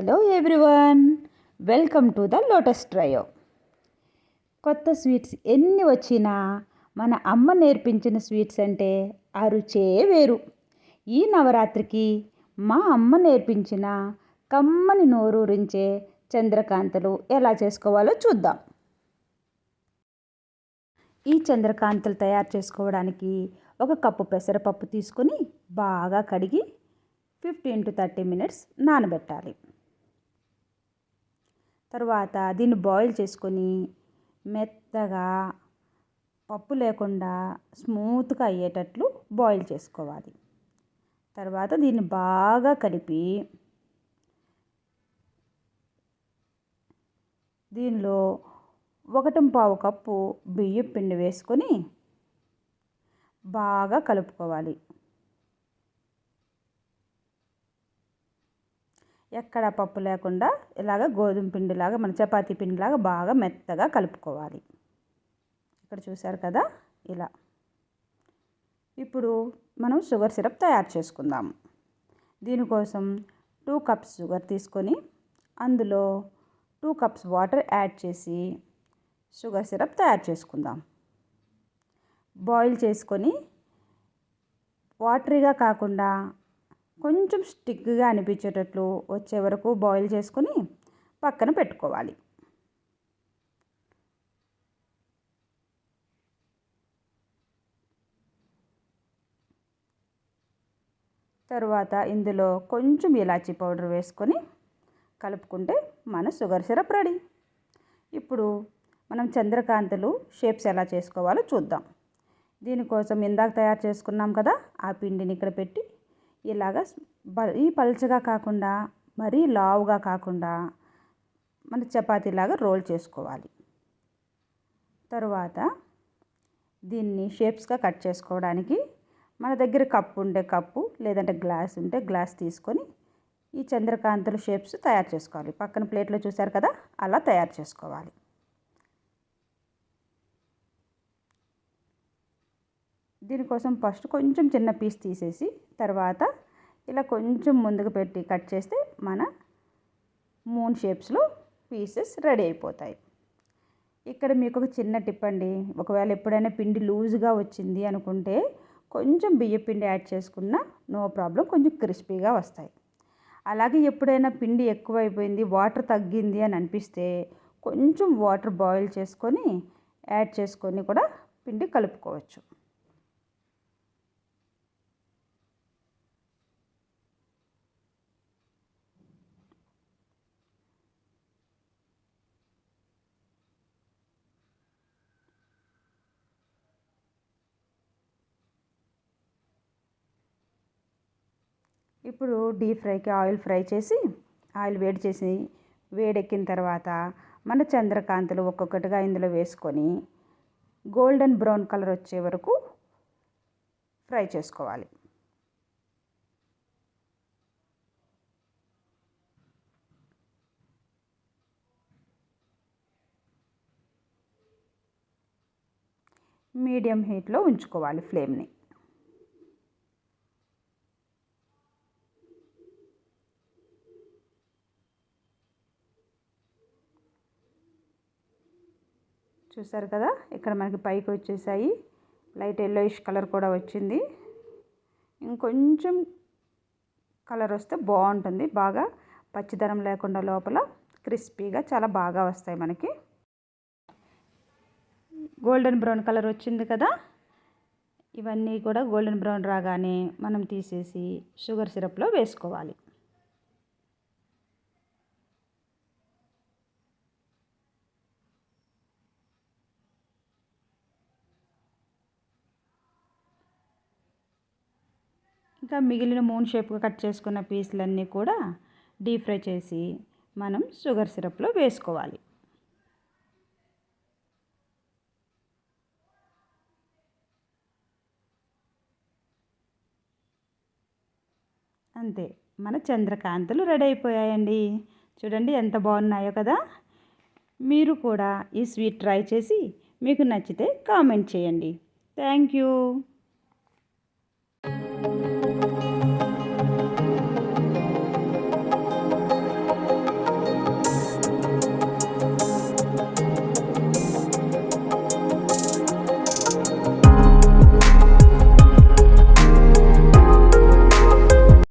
Hello everyone welcome to the Lotus Trio. కొత్త sweets ఎన్ని వచ్చినా మన అమ్మ నేర్పించిన స్వీట్స్ అంటే ఆ రుచే వేరు. ఈ నవరాత్రికి మా అమ్మ నేర్పించిన కమ్మని నోరూరించే చంద్రకాంతలు ఎలా చేసుకోవాలో చూద్దాం. ఈ చంద్రకాంతలు తయారు చేసుకోవడానికి ఒక కప్పు పెసరపప్పు తీసుకొని బాగా కడిగి ఫిఫ్టీన్ టు థర్టీ మినిట్స్ నానబెట్టాలి. తర్వాత దీన్ని బాయిల్ చేసుకొని మెత్తగా పప్పు లేకుండా స్మూత్గా అయ్యేటట్లు బాయిల్ చేసుకోవాలి. తర్వాత దీన్ని బాగా కలిపి దీనిలో ఒకటి పావు కప్పు బియ్యం పిండి వేసుకొని బాగా కలుపుకోవాలి. ఎక్కడ పప్పు లేకుండా ఇలాగ గోధుమ పిండిలాగా మన చపాతీ పిండిలాగా బాగా మెత్తగా కలుపుకోవాలి. ఇక్కడ చూసారు కదా ఇలా. ఇప్పుడు మనం షుగర్ సిరప్ తయారు చేసుకుందాం. దీనికోసం టూ కప్స్ షుగర్ తీసుకొని అందులో టూ కప్స్ వాటర్ యాడ్ చేసి షుగర్ సిరప్ తయారు చేసుకుందాం. బాయిల్ చేసుకొని వాటరీగా కాకుండా కొంచెం స్టిక్గా అనిపించేటట్లు వచ్చే వరకు బాయిల్ చేసుకొని పక్కన పెట్టుకోవాలి. తర్వాత ఇందులో కొంచెం ఇలాచీ పౌడర్ వేసుకొని కలుపుకుంటే మన షుగర్ సిరప్ రెడీ. ఇప్పుడు మనం చంద్రకాంతలు షేప్స్ ఎలా చేసుకోవాలో చూద్దాం. దీనికోసం ఇందాక తయారు చేసుకున్నాం కదా ఆ పిండిని ఇక్కడ పెట్టి ఇలాగ మరీ పలుచగా కాకుండా మరీ లావుగా కాకుండా మన చపాతీలాగా రోల్ చేసుకోవాలి. తరువాత దీన్ని షేప్స్గా కట్ చేసుకోవడానికి మన దగ్గర కప్పు ఉంటే కప్పు లేదంటే గ్లాస్ ఉంటే గ్లాస్ తీసుకొని ఈ చంద్రకాంతల షేప్స్ తయారు చేసుకోవాలి. పక్కన ప్లేట్లో చూశారు కదా అలా తయారు చేసుకోవాలి. దీనికోసం ఫస్ట్ కొంచెం చిన్న పీస్ తీసేసి తర్వాత ఇలా కొంచెం ముందుకు పెట్టి కట్ చేస్తే మన మూన్ షేప్స్లో పీసెస్ రెడీ అయిపోతాయి. ఇక్కడ మీకు ఒక చిన్న టిప్ అండి. ఒకవేళ ఎప్పుడైనా పిండి లూజ్గా వచ్చింది అనుకుంటే కొంచెం బియ్య పిండి యాడ్ చేసుకున్న నో ప్రాబ్లం కొంచెం క్రిస్పీగా వస్తాయి. అలాగే ఎప్పుడైనా పిండి ఎక్కువైపోయింది వాటర్ తగ్గింది అని అనిపిస్తే కొంచెం వాటర్ బాయిల్ చేసుకొని యాడ్ చేసుకొని కూడా పిండి కలుపుకోవచ్చు. ఇప్పుడు డీప్ ఫ్రైకి ఆయిల్ ఫ్రై చేసి ఆయిల్ వేడి చేసి వేడెక్కిన తర్వాత మన చంద్రకాంతలు ఒక్కొక్కటిగా ఇందులో వేసుకొని గోల్డెన్ బ్రౌన్ కలర్ వచ్చే వరకు ఫ్రై చేసుకోవాలి. మీడియం హీట్లో ఉంచుకోవాలి ఫ్లేమ్ని. చూసారు కదా? ఇక్కడ మనకి పైకి వచ్చేసాయి. లైట్ ఎల్లోయిష్ కలర్ కూడా వచ్చింది. ఇంకొంచెం కలర్ వస్తే బాగుంటుంది. బాగా పచ్చిదనం లేకుండా లోపల క్రిస్పీగా చాలా బాగా వస్తాయి మనకి. గోల్డెన్ బ్రౌన్ కలర్ వచ్చింది కదా? ఇవన్నీ కూడా గోల్డెన్ బ్రౌన్ రాగానే మనం తీసేసి షుగర్ సిరప్లో వేసుకోవాలి. ఇంకా మిగిలిన మూన్ షేప్గా కట్ చేసుకున్న పీసులన్నీ కూడా డీప్ ఫ్రై చేసి మనం షుగర్ సిరప్లో వేసుకోవాలి. అంతే మన చంద్రకాంతులు రెడీ అయిపోయాయండి. చూడండి ఎంత బాగున్నాయో కదా. మీరు కూడా ఈ స్వీట్ ట్రై చేసి మీకు నచ్చితే కామెంట్ చేయండి. Thank you.